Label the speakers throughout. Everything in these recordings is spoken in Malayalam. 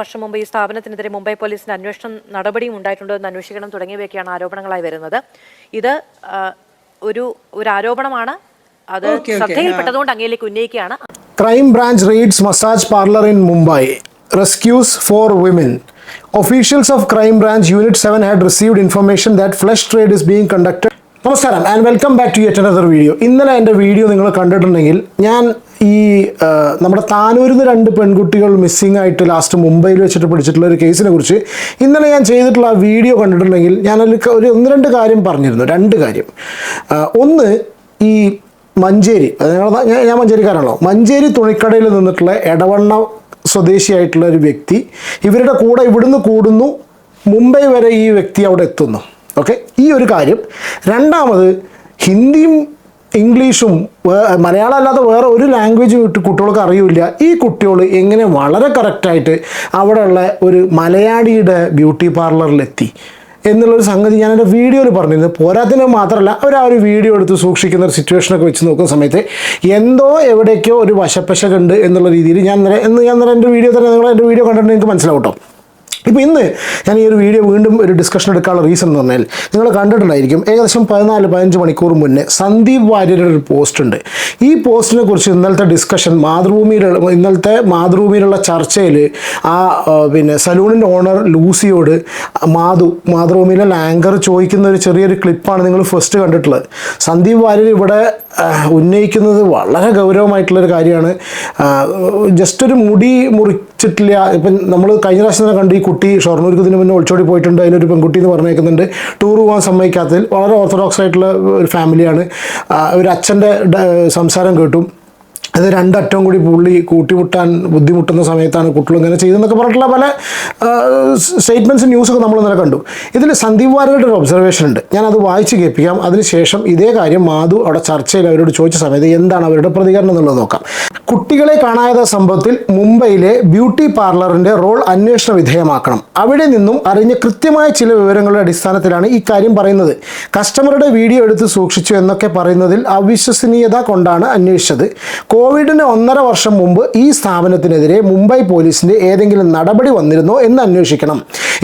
Speaker 1: വർഷം മുമ്പ് ഈ സ്ഥാപനത്തിനെതിരെ മുംബൈ പോലീസിന്റെ അന്വേഷണം നടപടിയും ഉണ്ടായിട്ടുണ്ടോ എന്ന് അന്വേഷിക്കണം തുടങ്ങിയവയൊക്കെയാണ് ആരോപണങ്ങളായി വരുന്നത്. ഇത് ഒരു ഒരു ആരോപണമാണ്. അത് ശ്രദ്ധയിൽപ്പെട്ടതുകൊണ്ട് അങ്ങേലേക്ക് ഉന്നയിക്കുകയാണ്.
Speaker 2: Crime branch raids massage parlour in Mumbai rescues four women officials of crime branch unit 7 had received information that flesh trade is being conducted നമസ്കാരം and welcome back to yet another video ഇന്നലെ എന്റെ വീഡിയോ നിങ്ങൾ കണ്ടിട്ടുണ്ടെങ്കിൽ ഞാൻ ഈ നമ്മുടെ താനൂരിൽ നിന്ന് രണ്ട് പെൺകുട്ടികൾ മിസ്സിംഗ് ആയിട്ട് ലാസ്റ്റ് മുംബൈയിൽ വെച്ചിട്ട് പിടിച്ചിട്ടുള്ള ഒരു കേസിനെ കുറിച്ച് ഇന്നലെ ഞാൻ ചെയ്തിട്ടുള്ള ആ വീഡിയോ കണ്ടിട്ടുണ്ടെങ്കിൽ ഞാൻ അതിൽ ഒരു ഒന്ന് രണ്ട് കാര്യം പറഞ്ഞിരുന്നു രണ്ട് കാര്യം. ഒന്ന് ഈ മഞ്ചേരി ഞാൻ മഞ്ചേരിക്കാരാണല്ലോ. മഞ്ചേരി തുണിക്കടയിൽ നിന്നിട്ടുള്ള എടവണ്ണ സ്വദേശിയായിട്ടുള്ള ഒരു വ്യക്തി ഇവരുടെ കൂടെ ഇവിടുന്ന് കൂടുന്നു മുംബൈ വരെ ഈ വ്യക്തി അവിടെ എത്തുന്നു. ഓക്കെ? ഈ ഒരു കാര്യം. രണ്ടാമത് ഹിന്ദിയും ഇംഗ്ലീഷും മലയാളം അല്ലാതെ വേറെ ഒരു ലാംഗ്വേജും ഇട്ട് കുട്ടികൾക്ക് അറിയില്ല. ഈ കുട്ടികൾ എങ്ങനെ വളരെ കറക്റ്റായിട്ട് അവിടെയുള്ള ഒരു മലയാളിയുടെ ബ്യൂട്ടി പാർലറിലെത്തി എന്നുള്ളൊരു സംഗതി ഞാൻ എന്റെ വീഡിയോയിൽ പറഞ്ഞിരുന്നു. പോരാത്തിന് മാത്രമല്ല അവർ ആ ഒരു വീഡിയോ എടുത്ത് സൂക്ഷിക്കുന്ന ഒരു സിറ്റുവേഷനൊക്കെ വെച്ച് നോക്കുന്ന സമയത്ത് എന്തോ എവിടേക്കോ ഒരു വശപ്പശകുണ്ട് എന്നുള്ള രീതിയിൽ ഞാൻ എന്ന് ഞാൻ എന്റെ വീഡിയോ തന്നെ നിങ്ങൾ എന്റെ വീഡിയോ കണ്ടിട്ട് നിങ്ങൾക്ക് മനസ്സിലാവും ഇപ്പോൾ ഇന്ന് ഞാൻ ഈ ഒരു വീഡിയോ വീണ്ടും ഒരു ഡിസ്കഷൻ എടുക്കാനുള്ള റീസൺ എന്ന് പറഞ്ഞാൽ നിങ്ങൾ കണ്ടിട്ടുണ്ടായിരിക്കും ഏകദേശം പതിനാല് പതിനഞ്ച് മണിക്കൂർ മുന്നേ സന്ദീപ് വാര്യരുടെ ഒരു പോസ്റ്റ് ഉണ്ട്. ഈ പോസ്റ്റിനെ കുറിച്ച് ഇന്നലത്തെ ഡിസ്കഷൻ മാതൃഭൂമിയിലുള്ള ഇന്നലത്തെ മാതൃഭൂമിയിലുള്ള ചർച്ചയിൽ ആ പിന്നെ സലൂണിന്റെ ഓണർ ലൂസിയോട് മാധു മാതൃഭൂമിയിലെ ആങ്കർ ചോദിക്കുന്ന ഒരു ചെറിയൊരു ക്ലിപ്പാണ് നിങ്ങൾ ഫസ്റ്റ് കണ്ടിട്ടുള്ളത്. സന്ദീപ് വാര്യർ ഇവിടെ ഉന്നയിക്കുന്നത് വളരെ ഗൗരവമായിട്ടുള്ളൊരു കാര്യമാണ്. ജസ്റ്റ് ഒരു മുടി മുറിച്ചിട്ടില്ല. ഇപ്പം നമ്മൾ കഴിഞ്ഞ പ്രാവശ്യം തന്നെ കണ്ടു ഈ കുട്ടി ഷൊർണൂർക്ക് ഇതിന് മുന്നേ ഒളിച്ചോടി പോയിട്ടുണ്ട്. അതിലൊരു പെൺകുട്ടി എന്ന് പറഞ്ഞേക്കുന്നുണ്ട്. ടൂർ പോകാൻ സമ്മതിക്കാത്തതിൽ വളരെ ഓർത്തഡോക്സ് ആയിട്ടുള്ള ഒരു ഫാമിലിയാണ് ഒരു അച്ഛന്റെ സംസാരം കേട്ടു. അത് രണ്ടറ്റവും കൂടി പുള്ളി കൂട്ടിമുട്ടാൻ ബുദ്ധിമുട്ടുന്ന സമയത്താണ് കുട്ടികൾ ഇങ്ങനെ ചെയ്തെന്നൊക്കെ പറഞ്ഞിട്ടുള്ള പല സ്റ്റേറ്റ്മെന്റ്സ് ന്യൂസൊക്കെ നമ്മൾ ഇന്നലെ കണ്ടു. ഇതിൽ സന്ദീപ് വാര്യരുടെ ഒരു ഒബ്സർവേഷൻ ഉണ്ട്. ഞാനത് വായിച്ച് കേൾപ്പിക്കാം. അതിനുശേഷം ഇതേ കാര്യം മാധു അവിടെ ചർച്ചയിൽ അവരോട് ചോദിച്ച സമയത്ത് എന്താണ് അവരുടെ പ്രതികരണം എന്നുള്ളത് നോക്കാം. കുട്ടികളെ കാണായത സംഭവത്തിൽ മുംബൈയിലെ ബ്യൂട്ടി പാർലറിന്റെ റോൾ അന്വേഷണ വിധേയമാക്കണം. അവിടെ നിന്നും അറിഞ്ഞ കൃത്യമായ ചില വിവരങ്ങളുടെ അടിസ്ഥാനത്തിലാണ് ഈ കാര്യം പറയുന്നത്. കസ്റ്റമറുടെ വീഡിയോ എടുത്ത് സൂക്ഷിച്ചു എന്നൊക്കെ പറയുന്നതിൽ അവിശ്വസനീയത കൊണ്ടാണ് അന്വേഷിച്ചത്. കോവിഡിന് ഒന്നര വർഷം മുമ്പ് ഈ സ്ഥാപനത്തിനെതിരെ മുംബൈ പോലീസിന്റെ ഏതെങ്കിലും നടപടി വന്നിരുന്നോ എന്ന് അന്വേഷിക്കണം.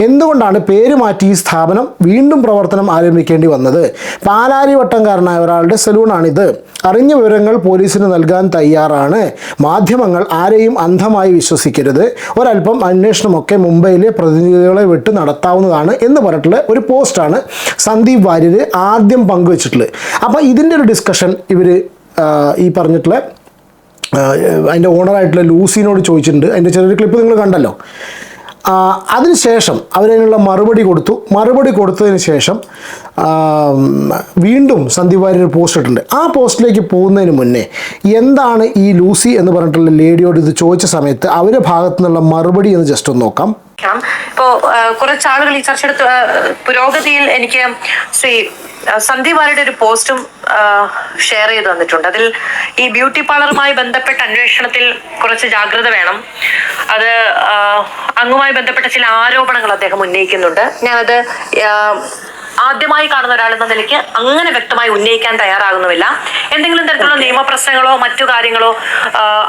Speaker 2: എന്തുകൊണ്ടാണ് പേര് മാറ്റി ഈ സ്ഥാപനം വീണ്ടും പ്രവർത്തനം ആരംഭിക്കേണ്ടി വന്നത്? പാലാരിവട്ടംകാരനായ ഒരാളുടെ സലൂണാണിത്. അറിഞ്ഞ വിവരങ്ങൾ പോലീസിന് നൽകാൻ തയ്യാറാണ്. മാധ്യമങ്ങൾ ആരെയും അന്ധമായി വിശ്വസിക്കരുത്. ഒരല്പം അന്വേഷണമൊക്കെ മുംബൈയിലെ പ്രതിനിധികളെ വിട്ട് നടത്താവുന്നതാണ് എന്ന് പറഞ്ഞിട്ടുള്ള ഒരു പോസ്റ്റാണ് സന്ദീപ് വാര്യർ ആദ്യം പങ്കുവച്ചിട്ടുള്ളത്. അപ്പോൾ ഇതിന്റെ ഒരു ഡിസ്കഷൻ ഇവർ ഈ പറഞ്ഞിട്ടുള്ള അതിന്റെ ഓണറായിട്ടുള്ള ലൂസിനോട് ചോദിച്ചിട്ടുണ്ട്. അതിന്റെ ചെറിയൊരു ക്ലിപ്പ് നിങ്ങൾ കണ്ടല്ലോ. അതിനുശേഷം അവരതിനുള്ള മറുപടി കൊടുത്തു. മറുപടി കൊടുത്തതിന് ശേഷം വീണ്ടും സന്ദീപ് വാര്യർ പോസ്റ്റ് ഇട്ടിട്ടുണ്ട്. ആ പോസ്റ്റിലേക്ക് പോകുന്നതിന് മുന്നേ എന്താണ് ഈ ലൂസി എന്ന് പറഞ്ഞിട്ടുള്ള ലേഡിയോട് ഇത് ചോദിച്ച സമയത്ത് അവരുടെ ഭാഗത്തു നിന്നുള്ള മറുപടി എന്ന് ജസ്റ്റ് ഒന്ന് നോക്കാം.
Speaker 1: കുറച്ചാളുകൾ കുറച്ച് ആളുകൾ ഈ ചർച്ചയുടെ പുരോഗതിയിൽ എനിക്ക് ശ്രീ സന്ദീപ് വാലയുടെ ഒരു പോസ്റ്റും ഷെയർ ചെയ്ത് തന്നിട്ടുണ്ട്. അതിൽ ഈ ബ്യൂട്ടി പാർലറുമായി ബന്ധപ്പെട്ട അന്വേഷണത്തിൽ കുറച്ച് ജാഗ്രത വേണം. അത് അങ്ങുമായി ബന്ധപ്പെട്ട ചില ആരോപണങ്ങൾ അദ്ദേഹം ഉന്നയിക്കുന്നുണ്ട്. ഞാനത് ആദ്യമായി കാണുന്ന ഒരാളെന്ന നിലയ്ക്ക് അങ്ങനെ വ്യക്തമായി ഉന്നയിക്കാൻ തയ്യാറാകുന്നുമില്ല. എന്തെങ്കിലും തരത്തിലുള്ള നിയമപ്രശ്നങ്ങളോ മറ്റു കാര്യങ്ങളോ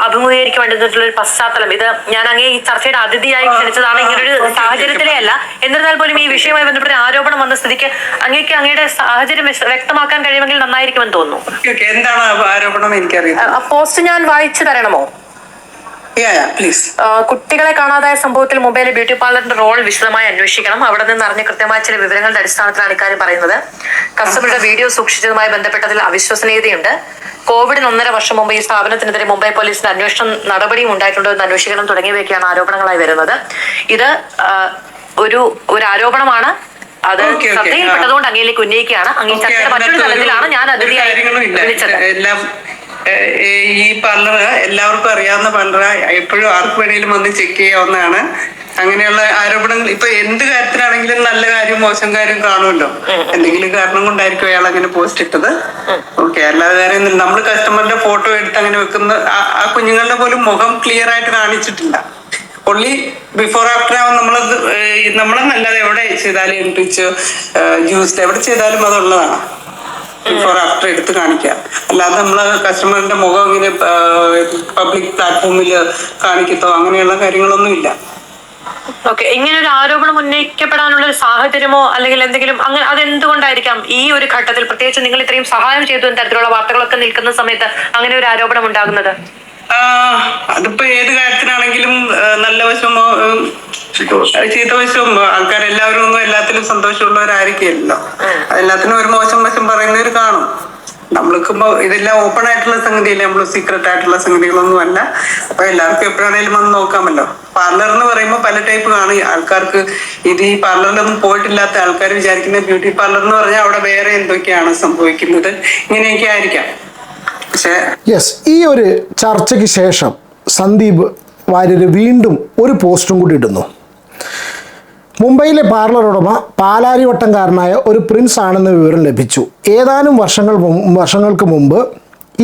Speaker 1: അഭിമുഖീകരിക്കേണ്ടതായിട്ടുള്ള ഒരു പശ്ചാത്തലം. ഇത് ഞാൻ അങ്ങേ ഈ ചർച്ചയുടെ അതിഥിയായി ക്ഷണിച്ചതാണ്. ഇങ്ങനൊരു സാഹചര്യത്തിലേ അല്ല. എന്നിരുന്നാൽ പോലും ഈ വിഷയവുമായി ബന്ധപ്പെട്ട ആരോപണം വന്ന സ്ഥിതിക്ക് അങ്ങേക്ക് അങ്ങയുടെ സാഹചര്യം വ്യക്തമാക്കാൻ കഴിയുമെങ്കിൽ നന്നായിരിക്കുമെന്ന് തോന്നുന്നു.
Speaker 3: എന്താണ് ആരോപണം എനിക്കറിയാം
Speaker 1: പോസ്റ്റ് ഞാൻ വായിച്ചു തരണമോ? കുട്ടികളെ കാണാതായ സംഭവത്തിൽ മുംബൈയിലെ ബ്യൂട്ടി പാർലറിന്റെ റോൾ വിശദമായി അന്വേഷിക്കണം. അവിടെ നിന്ന് അറിഞ്ഞ കൃത്യമായ ചില വിവരങ്ങളുടെ അടിസ്ഥാനത്തിലാണ് ഇക്കാര്യം പറയുന്നത്. കസ്റ്റമറുടെ വീഡിയോ സൂക്ഷിച്ചതുമായി ബന്ധപ്പെട്ടതിൽ അവിശ്വസനീയതയുണ്ട്. കോവിഡിന് ഒന്നര വർഷം മുമ്പ് ഈ സ്ഥാപനത്തിനെതിരെ മുംബൈ പോലീസിന്റെ അന്വേഷണം നടപടിയും ഉണ്ടായിട്ടുണ്ടോ എന്ന് അന്വേഷിക്കണം തുടങ്ങിയവയൊക്കെയാണ് ആരോപണങ്ങളായി വരുന്നത്. ഇത് ഒരു ഒരു ആരോപണമാണ്. അത്. ശ്രദ്ധയിൽപ്പെട്ടതുകൊണ്ട് അങ്ങയിലേക്ക് ഉന്നയിക്കുകയാണ്. അങ്ങേ ചർച്ചയുടെ മറ്റൊരു തലത്തിലാണ് ഞാൻ അതിഥിയായി. വിളിച്ചത്.
Speaker 3: ഈ പാർലർ എല്ലാവർക്കും അറിയാവുന്ന പാർലർ എപ്പോഴും ആർക്ക് വേണേലും വന്ന് ചെക്ക് ചെയ്യാവുന്നതാണ്. അങ്ങനെയുള്ള ആരോപണങ്ങൾ ഇപ്പൊ എന്ത് കാര്യത്തിലാണെങ്കിലും നല്ല കാര്യം മോശം കാര്യം കാണുമല്ലോ. എന്തെങ്കിലും കാരണം കൊണ്ടായിരിക്കും അയാൾ അങ്ങനെ പോസ്റ്റ് ഇട്ടത്. ഓക്കെ അല്ലാതെ വേറെ നമ്മൾ കസ്റ്റമറിന്റെ ഫോട്ടോ എടുത്ത് അങ്ങനെ വെക്കുന്ന ആ- കുഞ്ഞുങ്ങളുടെ പോലും മുഖം ക്ലിയർ ആയിട്ട് കാണിച്ചിട്ടില്ല. ഒള്ളി ബിഫോർ ആഫ്റ്റർ ആവും നമ്മളത് നമ്മളെന്നല്ലാതെ എവിടെ ചെയ്താലും എൻട്രിച്ച് ജ്യൂസ് എവിടെ ചെയ്താലും അതുള്ളതാണ്. ബിഫോർ ആഫ്റ്റർ എടുത്ത് കാണിക്കുക അല്ലാതെ നമ്മൾ കസ്റ്റമറിന്റെ മുഖം ഇങ്ങനെ പബ്ലിക് പ്ലാറ്റ്ഫോമിൽ കാണിക്കത്തോ അങ്ങനെയുള്ള കാര്യങ്ങളൊന്നും ഇല്ല.
Speaker 1: ഓക്കെ ഇങ്ങനെ ഒരു ആരോപണം ഉന്നയിക്കപ്പെടാനുള്ള ഒരു സാഹചര്യമോ അല്ലെങ്കിൽ എന്തെങ്കിലും അങ്ങനെ അതെന്തുകൊണ്ടായിരിക്കാം ഈ ഒരു ഘട്ടത്തിൽ പ്രത്യേകിച്ച് നിങ്ങൾ ഇത്രയും സഹായം ചെയ്തു എന്ന തരത്തിലുള്ള വാർത്തകളൊക്കെ നിൽക്കുന്ന സമയത്ത് അങ്ങനെ ഒരു ആരോപണം ഉണ്ടാകുന്നത്?
Speaker 3: അതിപ്പോ ഏത് കാര്യത്തിനാണെങ്കിലും നല്ല വശമോ ഉം, ചീത്ത വശവും ആൾക്കാരെല്ലാവരും ഒന്നും എല്ലാത്തിലും സന്തോഷമുള്ളവരായിരിക്കില്ലല്ലോ. എല്ലാത്തിനും ഒരു മോശം വശം പറയുന്നവർ കാണും. നമ്മൾക്കിപ്പോ ഇതെല്ലാം ഓപ്പൺ ആയിട്ടുള്ള സംഗതിയല്ലേ നമ്മൾ സീക്രട്ട് ആയിട്ടുള്ള സംഗതികളൊന്നും അല്ല അപ്പൊ എല്ലാവർക്കും എപ്പോഴാണേലും വന്ന് നോക്കാമല്ലോ. പാർലർ എന്ന് പറയുമ്പോൾ പല ടൈപ്പ് കാണും. ആൾക്കാർക്ക് ഇത് ഈ പാർലറിലൊന്നും പോയിട്ടില്ലാത്ത ആൾക്കാർ വിചാരിക്കുന്ന ബ്യൂട്ടി പാർലർ എന്ന് പറഞ്ഞാൽ അവിടെ വേറെ എന്തൊക്കെയാണ് സംഭവിക്കുന്നത്? ഇങ്ങനെയൊക്കെ ആയിരിക്കാം. പക്ഷെ
Speaker 2: യെസ് ഈ ഒരു ചർച്ചയ്ക്ക് ശേഷം സന്ദീപ് വാര്യർ വീണ്ടും ഒരു പോസ്റ്റും കൂടി ഇടുന്നു. മുംബൈയിലെ പാർലർ ഉടമ പാലാരിവട്ടംകാരനായ ഒരു പ്രിൻസ് ആണെന്ന് വിവരം ലഭിച്ചു. ഏതാനും വർഷങ്ങൾ വർഷങ്ങൾക്ക് മുമ്പ്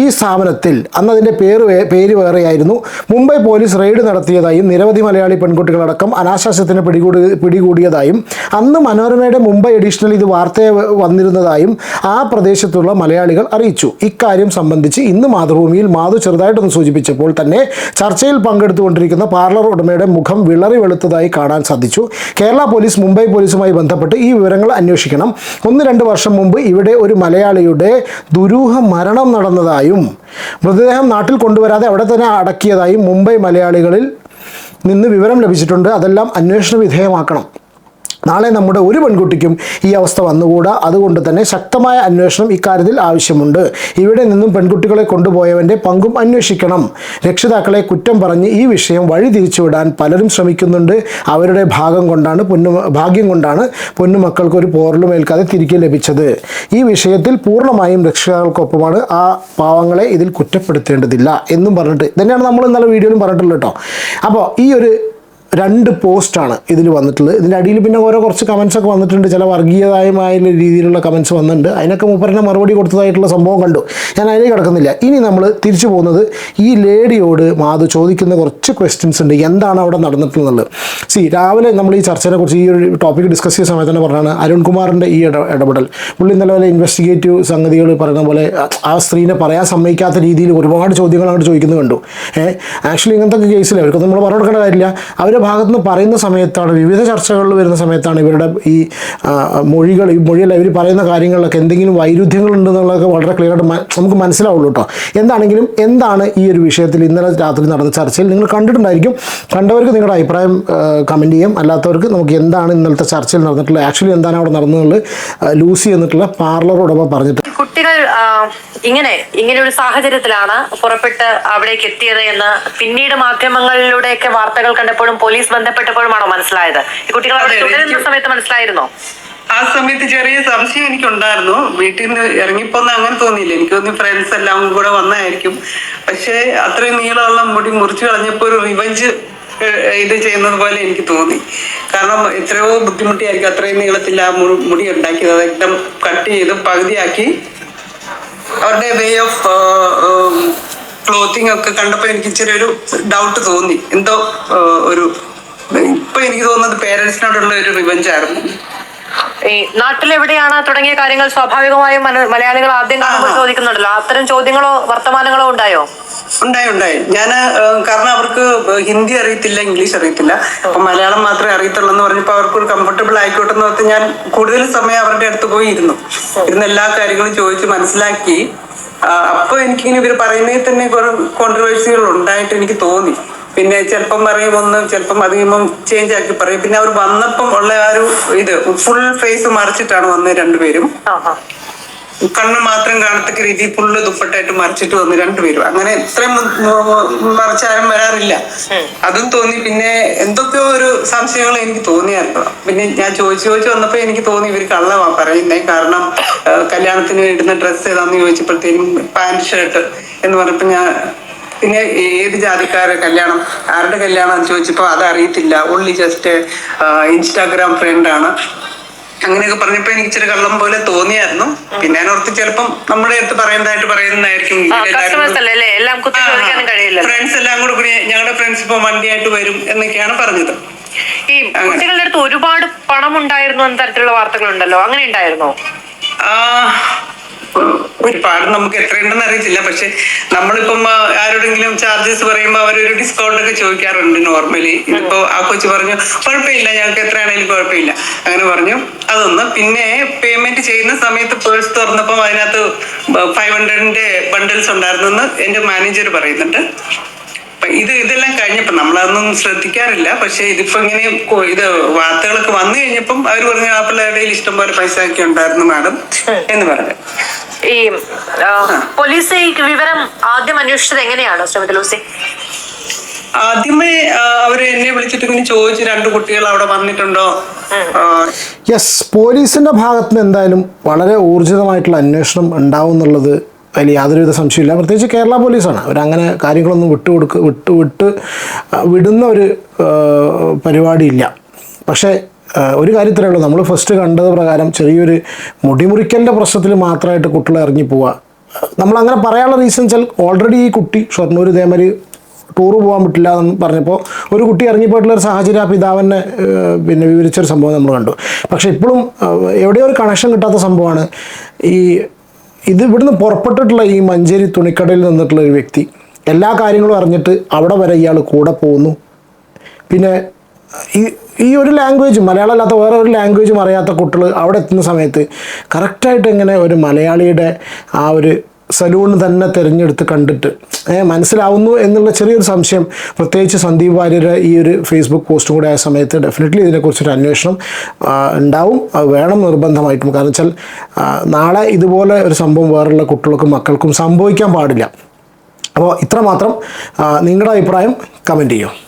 Speaker 2: ഈ സ്ഥാപനത്തിൽ അന്ന് അതിന്റെ പേര് പേര് വേറെയായിരുന്നു. മുംബൈ പോലീസ് റെയ്ഡ് നടത്തിയതായും നിരവധി മലയാളി പെൺകുട്ടികളടക്കം അനാശാസ്യത്തിന് പിടികൂടി പിടികൂടിയതായും അന്ന് മനോരമയുടെ മുംബൈ എഡീഷണൽ ഇത് വാർത്ത വന്നിരുന്നതായും ആ പ്രദേശത്തുള്ള മലയാളികൾ അറിയിച്ചു. ഇക്കാര്യം സംബന്ധിച്ച് ഇന്ന് മാതൃഭൂമിയിൽ മാധു ചെറുതായിട്ടൊന്ന് സൂചിപ്പിച്ചപ്പോൾ തന്നെ ചർച്ചയിൽ പങ്കെടുത്തുകൊണ്ടിരിക്കുന്ന പാർലർ ഉടമയുടെ മുഖം വിളറി വെളുത്തതായി കാണാൻ സാധിച്ചു. കേരള പോലീസ് മുംബൈ പോലീസുമായി ബന്ധപ്പെട്ട് ഈ വിവരങ്ങൾ അന്വേഷിക്കണം. ഒന്ന് രണ്ട് വർഷം മുമ്പ് ഇവിടെ ഒരു മലയാളിയുടെ ദുരൂഹ മരണം നടന്നതായും മൃതദേഹം നാട്ടിൽ കൊണ്ടുവരാതെ അവിടെ തന്നെ അടക്കിയതായും മുംബൈ മലയാളികളിൽ നിന്ന് വിവരം ലഭിച്ചിട്ടുണ്ട്. അതെല്ലാം അന്വേഷണ വിധേയമാക്കണം. നാളെ നമ്മുടെ ഒരു പെൺകുട്ടിക്കും ഈ അവസ്ഥ വന്നുകൂടാ. അതുകൊണ്ട് തന്നെ ശക്തമായ അന്വേഷണം ഇക്കാര്യത്തിൽ ആവശ്യമുണ്ട്. ഇവിടെ നിന്നും പെൺകുട്ടികളെ കൊണ്ടുപോയവന്റെ പങ്കും അന്വേഷിക്കണം. രക്ഷിതാക്കളെ കുറ്റം പറഞ്ഞ് ഈ വിഷയം വഴി തിരിച്ചുവിടാൻ പലരും ശ്രമിക്കുന്നുണ്ട്. അവരുടെ ഭാഗം കൊണ്ടാണ് പൊന്നു ഭാഗ്യം കൊണ്ടാണ് പൊന്നുമക്കൾക്ക് ഒരു പോറലും ഏൽക്കാതെ തിരികെ ലഭിച്ചത്. ഈ വിഷയത്തിൽ പൂർണമായും രക്ഷിതാക്കൾക്കൊപ്പമാണ് ആ പാവങ്ങളെ ഇതിൽ കുറ്റപ്പെടുത്തേണ്ടതില്ല എന്നും പറഞ്ഞിട്ട് തന്നെയാണ് നമ്മൾ ഇന്നലെ വീഡിയോയിലും പറഞ്ഞിട്ടുള്ളത് കേട്ടോ. അപ്പോൾ ഈ ഒരു രണ്ട് പോസ്റ്റാണ് ഇതിൽ വന്നിട്ടുള്ളത്. ഇതിന്റെ അടിയിൽ പിന്നെ ഓരോ കുറച്ച് കമൻസ് ഒക്കെ വന്നിട്ടുണ്ട്. ചില വർഗീയതായമായ രീതിയിലുള്ള കമൻസ് വന്നിട്ടുണ്ട്. അതിനൊക്കെ മൂപ്പറിനെ മറുപടി കൊടുത്തതായിട്ടുള്ള സംഭവം കണ്ടു. ഞാൻ അതിലേക്ക് കിടക്കുന്നില്ല. ഇനി നമ്മൾ തിരിച്ചു പോകുന്നത് ഈ ലേഡിയോട് മാധു ചോദിക്കുന്ന കുറച്ച് ക്വസ്റ്റ്യൻസ് ഉണ്ട്. എന്താണ് അവിടെ നടന്നിട്ടുള്ളത്? സി രാവിലെ നമ്മൾ ഈ ചർച്ചയെ കുറിച്ച് ഈ ഒരു ടോപ്പിക് ഡിസ്കസ് ചെയ്ത സമയത്ത് തന്നെ പറഞ്ഞാണ് അരുൺകുമാറിന്റെ ഈ ഇട ഇടപെടൽ. പുള്ളി ഇന്നലെ പോലെ ഇൻവെസ്റ്റിഗേറ്റീവ് സംഗതികൾ പറയുന്ന പോലെ ആ സ്ത്രീനെ പറയാൻ സമ്മതിക്കാത്ത രീതിയിൽ ഒരുപാട് ചോദ്യങ്ങൾ അങ്ങോട്ട് ചോദിക്കുന്നത് കണ്ടു. ഏഹ് ആക്ച്വലി ഇങ്ങനത്തെ കേസിൽ അവർക്ക് നമ്മൾ പറഞ്ഞു കൊടുക്കേണ്ട കാര്യമില്ല. അവരുടെ ഭാഗത്ത് നിന്ന് പറയുന്ന സമയത്താണ് വിവിധ ചർച്ചകളിൽ വരുന്ന സമയത്താണ് ഇവരുടെ ഈ മൊഴികൾ ഈ മൊഴിയല്ല ഇവർ പറയുന്ന കാര്യങ്ങളിലൊക്കെ എന്തെങ്കിലും വൈരുദ്ധ്യങ്ങൾ ഉണ്ടെന്നുള്ളതൊക്കെ വളരെ ക്ലിയർ ആയിട്ട് നമുക്ക് മനസ്സിലാവുള്ളൂ കേട്ടോ. എന്താണെങ്കിലും എന്താണ് ഈ ഒരു വിഷയത്തിൽ ഇന്നലെ രാത്രി നടന്ന ചർച്ചയിൽ നിങ്ങൾ കണ്ടിട്ടുണ്ടായിരിക്കും. കണ്ടവർക്ക് നിങ്ങളുടെ അഭിപ്രായം കമന്റ് ചെയ്യാം. അല്ലാത്തവർക്ക് നമുക്ക് എന്താണ് ഇന്നലത്തെ ചർച്ചയിൽ നടന്നിട്ടുള്ളത്? ആക്ച്വലി എന്താണ് അവിടെ നടന്നതെന്നുള്ളത് ലൂസി എന്നിട്ടുള്ള പാർലർ ഉടമ പറഞ്ഞിട്ട്.
Speaker 1: കുട്ടികൾ ഇങ്ങനെ ഇങ്ങനെ ഒരു സാഹചര്യത്തിലാണ് പുറപ്പെട്ട് അവിടേക്ക് എത്തിയത് എന്ന് പിന്നീട് മാധ്യമങ്ങളിലൂടെയൊക്കെ വാർത്തകൾ കണ്ടപ്പോഴും പോലീസ് ബന്ധപ്പെട്ടപ്പോഴുമാണോ മനസ്സിലായത്? ഈ കുട്ടികൾ അവിടെ തുടരുന്ന സമയത്ത് മനസ്സിലായിരുന്നോ?
Speaker 3: ആ സമയത്ത് ചെറിയ സംശയം എനിക്കുണ്ടായിരുന്നു. വീട്ടിൽ നിന്ന് ഇറങ്ങിപ്പോന്ന് അങ്ങനെ തോന്നിയില്ല. എനിക്ക് തോന്നി ഫ്രണ്ട്സ് എല്ലാം കൂടെ വന്നായിരിക്കും. പക്ഷേ അത്രയും നീളമുള്ള മുടി മുറിച്ചു കളഞ്ഞപ്പോ ഒരു റിവഞ്ച് ഇത് ചെയ്യുന്നത് പോലെ എനിക്ക് തോന്നി. കാരണം എത്രയോ ബുദ്ധിമുട്ടിയായിരിക്കും അത്രയും നീളത്തിൽ ആ മുടി ഉണ്ടാക്കിയത്. അത് കട്ട് ചെയ്ത് പകുതിയാക്കി. അവരുടെ വേ ഓഫ് ക്ലോത്തിങ് ഒക്കെ കണ്ടപ്പോൾ എനിക്ക് ചെറിയൊരു ഒരു ഡൗട്ട് തോന്നി. എന്തോ ഒരു ഇപ്പൊ എനിക്ക് തോന്നുന്നത് പേരൻസിനോടുള്ള ഒരു റിവഞ്ച് ആയിരുന്നു.
Speaker 1: ഈ നാട്ടിലെവിടെയാണ് തുടങ്ങിയ കാര്യങ്ങൾ സ്വാഭാവികമായും മലയാളികൾ ആദ്യം കാണുമ്പോൾ ചോദിക്കുന്നുണ്ടല്ലോ അത്തരം ചോദ്യങ്ങളോ വർത്തമാനങ്ങളോ ഉണ്ടായോ?
Speaker 3: ഉണ്ടായി ഉണ്ടായി. ഞാൻ കാരണം അവർക്ക് ഹിന്ദി അറിയത്തില്ല ഇംഗ്ലീഷ് അറിയത്തില്ല. അപ്പൊ മലയാളം മാത്രമേ അറിയത്തുള്ളൂ എന്ന് പറഞ്ഞപ്പോ അവർക്ക് ഒരു കംഫർട്ടബിൾ ആയിക്കോട്ടെ എന്ന് പറഞ്ഞാൽ ഞാൻ കൂടുതൽ സമയം അവരുടെ അടുത്ത് പോയി ഇരുന്നു ഇരുന്ന് എല്ലാ കാര്യങ്ങളും ചോദിച്ച് മനസ്സിലാക്കി. ആ, അപ്പൊ എനിക്കിങ്ങനെ ഇവർ പറയുന്നതിൽ തന്നെ കുറെ കോൺട്രവേഴ്സികൾ ഉണ്ടായിട്ട് എനിക്ക് തോന്നി. പിന്നെ ചിലപ്പം പറയും ഒന്ന് ചിലപ്പം അത് ചേഞ്ച് ആക്കി പറയും. പിന്നെ അവർ വന്നപ്പം ഉള്ള ആ ഒരു ഇത് ഫുൾ ഫേസ് മറിച്ചിട്ടാണ് വന്നത് രണ്ടുപേരും. കണ്ണ് മാത്രം കാണത്തക്ക രീതിയിൽ ഫുള്ള് ദുപ്പട്ടായിട്ട് മറിച്ചിട്ട് വന്നു രണ്ടുപേരും അങ്ങനെ ഇത്രയും മറിച്ചാരും വരാറില്ല. അതും തോന്നി പിന്നെ എന്തൊക്കെയോ ഒരു സംശയങ്ങൾ എനിക്ക് തോന്നിയായിരുന്നു. പിന്നെ ഞാൻ ചോദിച്ചു ചോദിച്ചു വന്നപ്പോ എനിക്ക് തോന്നി ഇവർ കള്ളവാ പറയുന്നേ. കാരണം കല്യാണത്തിന് ഇടുന്ന ഡ്രസ്സ് ഏതാന്ന് ചോദിച്ചപ്പോഴത്തേനും പാന്റ് ഷർട്ട് എന്ന് പറഞ്ഞപ്പോ ഞാൻ പിന്നെ ഏത് ജാതിക്കാരുടെ കല്യാണം ആരുടെ കല്യാണം ചോദിച്ചപ്പോൾ ചോദിച്ചപ്പോ അത് അറിയത്തില്ല ഓൺലി ജസ്റ്റ് ഇൻസ്റ്റാഗ്രാം ഫ്രണ്ടാണ് അങ്ങനെയൊക്കെ പറഞ്ഞപ്പോ എനിക്ക് ഇച്ചിരി കള്ളം പോലെ തോന്നിയായിരുന്നു. പിന്നെ ഓർത്ത് ചിലപ്പം നമ്മുടെ അടുത്ത് പറയുന്നതായിട്ട് പറയുന്നതായിരിക്കും ഫ്രണ്ട്സ് എല്ലാം കൂടെ കൂടി ഞങ്ങളുടെ ഫ്രണ്ട്സ് ഇപ്പൊ വണ്ടിയായിട്ട് വരും എന്നൊക്കെയാണ് പറഞ്ഞത്.
Speaker 1: ഈ കുട്ടികളുടെ അടുത്ത് ഒരുപാട് പണം ഉണ്ടായിരുന്നു എന്ന തരത്തിലുള്ള വാർത്തകൾ ഉണ്ടല്ലോ അങ്ങനെ ഉണ്ടായിരുന്നോ?
Speaker 3: ഒരുപാട് നമുക്ക് എത്രയുണ്ടെന്ന് അറിയത്തില്ല. പക്ഷെ നമ്മളിപ്പം ആരോടെങ്കിലും ചാർജസ് പറയുമ്പോൾ അവരൊരു ഡിസ്കൗണ്ട് ഒക്കെ ചോദിക്കാറുണ്ട് നോർമലി ഇതിപ്പോ ആ കൊച്ചു പറഞ്ഞു കുഴപ്പമില്ല ഞങ്ങൾക്ക് എത്രയാണെങ്കിലും കുഴപ്പമില്ല. അങ്ങനെ പറഞ്ഞു. അതൊന്ന്. പിന്നെ പേയ്മെന്റ് ചെയ്യുന്ന സമയത്ത് പേഴ്സ് തുറന്നപ്പം അതിനകത്ത് ഫൈവ് ഹൺഡ്രഡിന്റെ ബണ്ടിൽസ് ഉണ്ടായിരുന്നെന്ന് എന്റെ മാനേജർ പറയുന്നുണ്ട്. ഇത് ഇതെല്ലാം കഴിഞ്ഞപ്പോ നമ്മളതൊന്നും ശ്രദ്ധിക്കാറില്ല. പക്ഷെ ഇതിപ്പോ ഇങ്ങനെ ഇത് വാർത്തകളൊക്കെ വന്നു കഴിഞ്ഞപ്പം അവർ പറഞ്ഞു ആ പിള്ളേരുടെ ഇഷ്ടം പോലെ പൈസ ഒക്കെ ഉണ്ടായിരുന്നു മാഡം എന്ന് പറഞ്ഞു.
Speaker 1: ഈ പോലീസ് ഈ വിവരം ആദ്യം അന്വേഷിച്ചത് എങ്ങനെയാണ് ശ്രീമതി ലൂസി?
Speaker 3: ആദ്യമേ അവർ എന്നെ വിളിച്ചിട്ട് ഇങ്ങനെ ചോദിച്ചു രണ്ട് കുട്ടികൾ അവിടെ വന്നിട്ടുണ്ടോ?
Speaker 2: യെസ് പോലീസിന്റെ ഭാഗത്ത് നിന്ന് എന്തായാലും വളരെ ഊർജിതമായിട്ടുള്ള അന്വേഷണം ഉണ്ടാവും എന്നുള്ളത് അതിൽ യാതൊരുവിധ സംശയമില്ല പ്രത്യേകിച്ച് കേരള പോലീസാണ്. അവരങ്ങനെ കാര്യങ്ങളൊന്നും വിട്ടു കൊടുക്ക വിട്ട് വിട്ട് വിടുന്ന ഒരു പരിപാടിയില്ല. പക്ഷേ ഒരു കാര്യത്തിലേ ഉള്ളൂ. നമ്മൾ ഫസ്റ്റ് കണ്ടത് പ്രകാരം ചെറിയൊരു മുടിമുറിക്കലിന്റെ പ്രശ്നത്തിൽ മാത്രമായിട്ട് കുട്ടികൾ ഇറങ്ങി നമ്മൾ അങ്ങനെ പറയാനുള്ള റീസൺ വെച്ചാൽ ഓൾറെഡി ഈ കുട്ടി ഷൊർണൂർ ഇതേമാതിരി ടൂറ് പോകാൻ പറ്റില്ല എന്ന് പറഞ്ഞപ്പോൾ ഒരു കുട്ടി ഇറങ്ങിപ്പോയിട്ടുള്ള ഒരു സാഹചര്യം ആ പിതാവിനെ പിന്നെ വിവരിച്ചൊരു സംഭവം നമ്മൾ കണ്ടു. പക്ഷേ ഇപ്പോഴും എവിടെയോ ഒരു കണക്ഷൻ കിട്ടാത്ത സംഭവമാണ്. ഈ ഇത് ഇവിടുന്ന് പുറപ്പെട്ടിട്ടുള്ള ഈ മഞ്ചേരി തുണിക്കടയിൽ നിന്നിട്ടുള്ള ഒരു വ്യക്തി എല്ലാ കാര്യങ്ങളും അറിഞ്ഞിട്ട് അവിടെ വരെ ഇയാൾ കൂടെ പോകുന്നു പിന്നെ ഈ ഈ ഒരു ലാംഗ്വേജ് മലയാളം അല്ലാത്ത വേറെ ഒരു ലാംഗ്വേജും അറിയാത്ത കുട്ടികൾ അവിടെ എത്തുന്ന സമയത്ത് കറക്റ്റായിട്ട് എങ്ങനെ ഒരു മലയാളിയുടെ ആ ഒരു സലൂൺ തന്നെ തിരഞ്ഞെടുത്ത് കണ്ടിട്ട് മനസ്സിലാവുന്നു എന്നുള്ള ചെറിയൊരു സംശയം പ്രത്യേകിച്ച് സന്ദീപ് വാര്യരുടെ ഈ ഒരു ഫേസ്ബുക്ക് പോസ്റ്റും കൂടെ ആയ സമയത്ത് ഡെഫിനറ്റ്ലി ഇതിനെക്കുറിച്ചൊരു അന്വേഷണം ഉണ്ടാവും. വേണം നിർബന്ധമായിട്ടും. കാരണം വെച്ചാൽ നാളെ ഇതുപോലെ ഒരു സംഭവം വേറെയുള്ള കുട്ടികൾക്കും മക്കൾക്കും സംഭവിക്കാൻ പാടില്ല. അപ്പോൾ ഇത്രമാത്രം നിങ്ങളുടെ അഭിപ്രായം കമന്റ് ചെയ്യും.